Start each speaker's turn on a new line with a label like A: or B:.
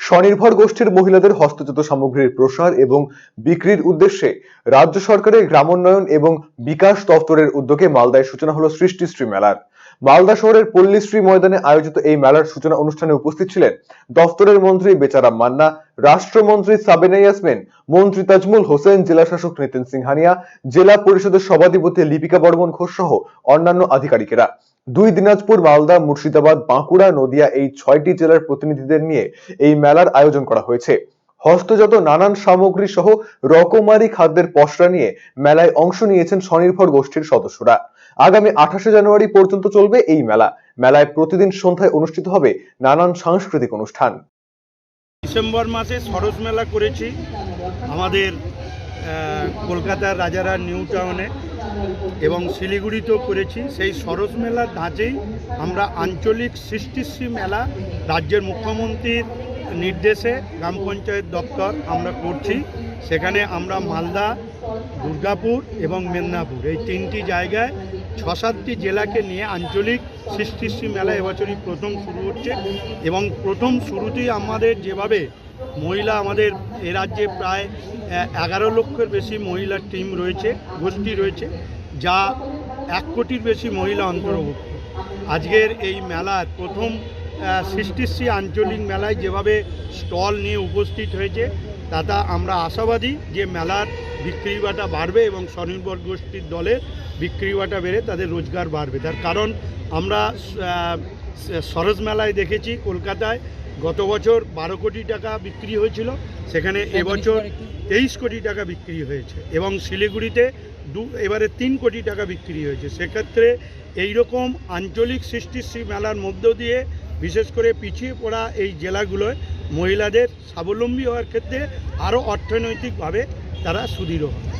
A: স্বনির্ভর গোষ্ঠীর মহিলাদের হস্তজাত সামগ্রীর প্রসার এবং বিক্রির উদ্দেশ্যে রাজ্য সরকারের গ্রামোন্নয়ন এবং বিকাশ দপ্তরের উদ্যোগে মালদায় সূচনা হলো সৃষ্টিশ্রী মেলার। মালদা শহরের পল্লীশ্রী ময়দানে আয়োজিত এই মেলার সূচনা অনুষ্ঠানে উপস্থিত ছিলেন দপ্তরের মন্ত্রী বেচারাম মান্না, রাষ্ট্রমন্ত্রী সাবেনা ইয়াসমিন, মন্ত্রী তাজমুল হোসেন জেলা শাসক নিতিন সিংহানিয়া, জেলা পরিষদের সভাধিপতি লিপিকা বর্মন ঘোষ সহ অন্যান্য আধিকারিকেরা। দুই দিনাজপুর, মালদা, মুর্শিদাবাদ, বাঁকুড়া, নদিয়া এই ছয়টি জেলার প্রতিনিধিদের নিয়ে এই মেলার আয়োজন করা হয়েছে। হস্তজাত নানান সামগ্রী সহ রকমারি খাদ্যের পসরা নিয়ে মেলায় অংশ নিয়েছেন স্বনির্ভর গোষ্ঠীর সদস্যরা। আগামী আঠাশে জানুয়ারি পর্যন্ত চলবে এই মেলা। মেলায় প্রতিদিন সন্ধ্যায় অনুষ্ঠিত হবে নানান সাংস্কৃতিক অনুষ্ঠান।
B: ডিসেম্বর মাসে সরস মেলা করেছি। আমাদের কলকাতার রাজারা নিউ টাউনে এবং শিলিগুড়িতেও করেছি সেই সরস মেলার ধাঁচেই আমরা আঞ্চলিক সৃষ্টিশ্রী মেলা রাজ্যের মুখ্যমন্ত্রীর নির্দেশে গ্রাম পঞ্চায়েত দপ্তর আমরা করছি। সেখানে আমরা মালদা, দুর্গাপুর এবং মেদিনীপুর এই তিনটি জায়গায় ছ সাতটি জেলাকে নিয়ে আঞ্চলিক সৃষ্টিশ্রী মেলা এবছরই প্রথম শুরু হচ্ছে এবং প্রথম শুরুতেই আমাদের যেভাবে মহিলা আমাদের এ রাজ্যে প্রায় এগারো লক্ষের বেশি মহিলার টিম রয়েছে, গোষ্ঠী রয়েছে, যা এক কোটির বেশি মহিলা অন্তর্ভুক্ত। আজকের এই মেলার প্রথম সৃষ্টিশ্রী আঞ্চলিক মেলায় যেভাবে স্টল নিয়ে উপস্থিত হয়েছে, তাতে আমরা আশাবাদী যে মেলার বিক্রি বাটা বাড়বে এবং স্বনির্ভর গোষ্ঠীর দলের বিক্রি বাটা বেড়ে তাদের রোজগার বাড়বে। তার কারণ আমরা সরোজ মেলায় দেখেছি কলকাতায় গত বছর বারো কোটি টাকা বিক্রি হয়েছিল সেখানে এবছর তেইশ কোটি টাকা বিক্রি হয়েছে এবং শিলিগুড়িতে দু এবারে তিন কোটি টাকা বিক্রি হয়েছে। সেক্ষেত্রে এইরকম আঞ্চলিক সৃষ্টিশ্রী মেলার মধ্য দিয়ে বিশেষ করে পিছিয়ে পড়া এই জেলাগুলোয় মহিলাদের স্বাবলম্বী হওয়ার ক্ষেত্রে আরও অর্থনৈতিকভাবে তারা সুদৃঢ় হবে